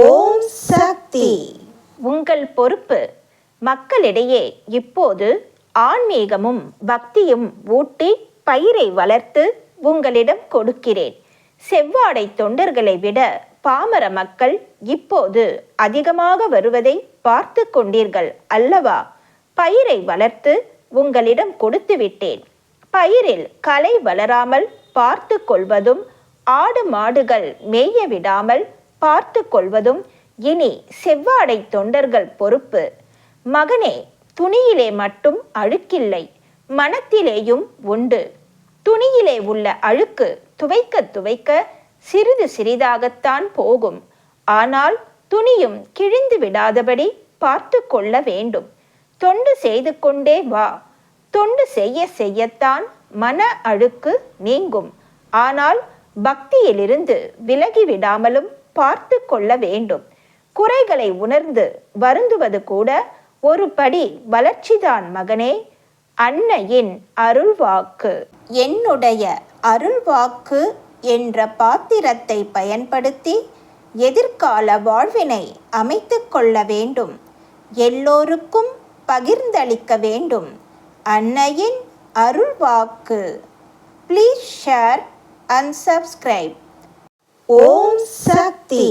ஓம் சக்தி. உங்கள் பொறுப்பு. மக்களிடையே இப்போது ஆன்மீகமும் பக்தியும் ஊட்டி பயிரை வளர்த்து உங்களிடம் கொடுக்கிறேன். செவ்வாடை தொண்டர்களை விட பாமர மக்கள் இப்போது அதிகமாக வருவதை பார்த்து கொண்டீர்கள் அல்லவா? பயிரை வளர்த்து உங்களிடம் கொடுத்து விட்டேன். பயிரில் களை வளராமல் பார்த்து கொள்வதும் ஆடு மாடுகள் மேய விடாமல் பார்த்து கொள்வதும் இனி செவ்வாடை தொண்டர்கள் பொறுப்பு. மகனே துணியிலே மட்டும் அழுக்கில்லை மனத்திலேயும் உண்டு. துணியிலே உள்ள அழுக்கு துவைக்க துவைக்க சிறிது சிறிதாகத்தான் போகும். ஆனால் துணியும் கிழிந்து விடாதபடி பார்த்து கொள்ள வேண்டும். தொண்டு செய்து கொண்டே வா. தொண்டு செய்ய செய்யத்தான் மன அழுக்கு நீங்கும். ஆனால் பக்தியிலிருந்து விலகி விடாமலும் பார்த்து கொள்ள வேண்டும். குறைகளை உணர்ந்து வருந்துவது கூட ஒரு படி வளர்ச்சிதான் மகனே அன்னையின் அருள்வாக்கு. என்னுடைய அருள்வாக்கு என்ற பாத்திரத்தை பயன்படுத்தி எதிர்கால வாழ்வினை அமைத்து கொள்ள வேண்டும். எல்லோருக்கும் பகிர்ந்தளிக்க வேண்டும். அன்னையின் அருள்வாக்கு. ப்ளீஸ் ஷேர் அண்ட் சப்ஸ்கிரைப் ஓ சக்தி